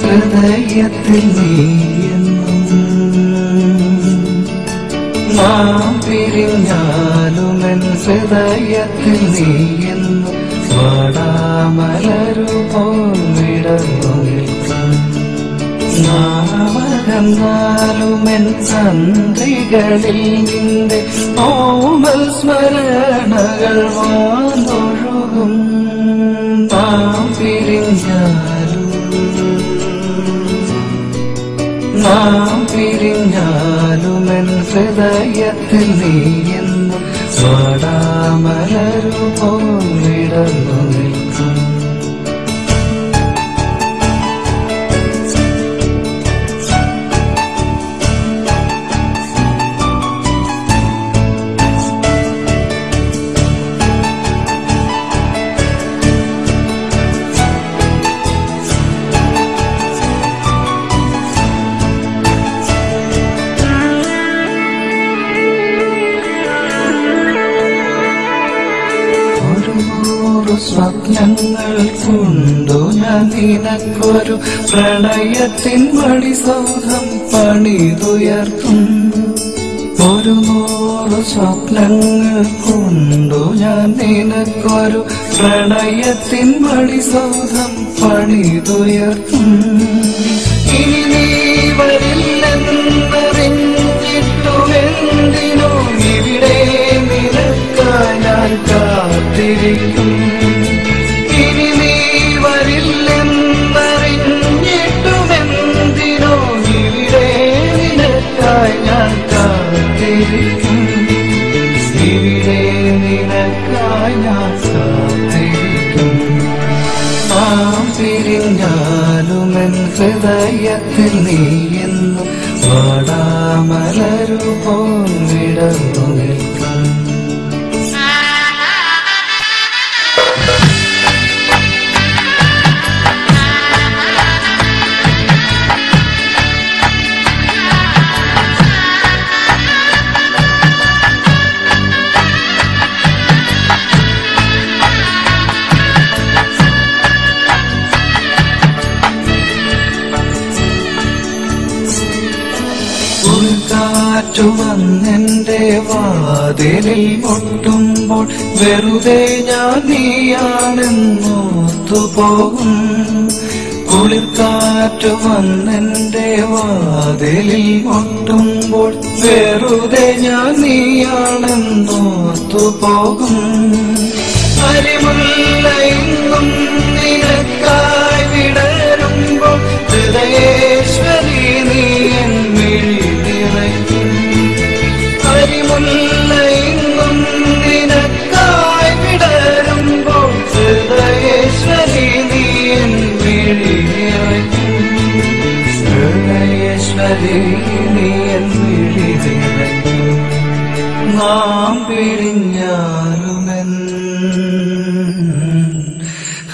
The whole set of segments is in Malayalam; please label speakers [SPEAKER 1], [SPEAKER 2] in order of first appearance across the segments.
[SPEAKER 1] ഹൃദയത്തിൽ നാം പിരിഞ്ഞാലും ഹൃദയത്തിൽ നീയെന്നും നാമകന്നാലുമെൻ സന്ധികളിൽ നിന്റെ ഓമൽ സ്മരണകൾ വാനൊഴുകും നാം പിരിഞ്ഞാലും നാം പിരിഞ്ഞാലുമെൻ ഹൃദയത്തിൽ നീയെന്നും വാടാമലരു പോന്നിടന്നു നിൽക്കും. സ്വപ്നങ്ങൾ കൊണ്ടു ഞാൻ നിനക്കൊരു പ്രളയത്തിൻ പ്രണയത്തിൻ സൗഹം പണിതുയർത്തും. ഒരു നൂറു സ്വപ്നങ്ങൾ കൊണ്ടു ഞാൻ നിനക്കൊരു പ്രളയത്തിൻ പ്രണയത്തിൻ സൗഹം പണിതുയർത്തും. കാത്തിരിക്കും ഇവിടെ നിനക്കായി ഞാൻ കാത്തിരിക്കും നാം പിരിഞ്ഞാലുമെൻ ഹൃദയത്തിൽ നീയെന്നും വാടാമലരു പോന്നിടന്നു നിൽക്കും കാറ്റു വാതിലിൽ മുട്ടുമ്പോൾ വെറുതെ ഞാൻ നീയാണെന്നോത്തുപോകും കുളിർക്കാറ്റു വന്നെന്റെ വാതിലിൽ മുട്ടുമ്പോൾ വെറുതെ ഞാൻ നീയാണെന്നോത്തുപോകും പോകും ഇന്നും നിനക്കായി നീ എൻ നാം പിരിഞ്ഞാലുമെൻ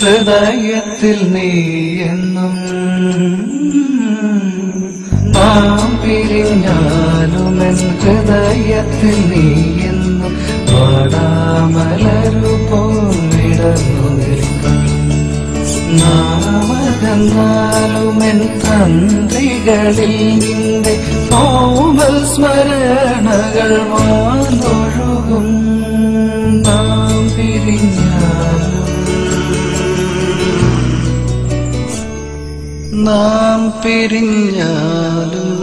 [SPEAKER 1] ഹൃദയത്തിൽ നീ എന്നും നാം പിരിഞ്ഞാലുമെൻ ഹൃദയത്തിൽ നീ എന്നും വാടാമലരു പോന്നിടന്നു നിൽക്കും നാമകന്നാലുമെൻ തന്ത്രികളിൽ നിന്റെ ഓമൽ സ്മരണകൾ വാനൊഴുകും നാം പിരിഞ്ഞാലും നാം പിരിഞ്ഞാലും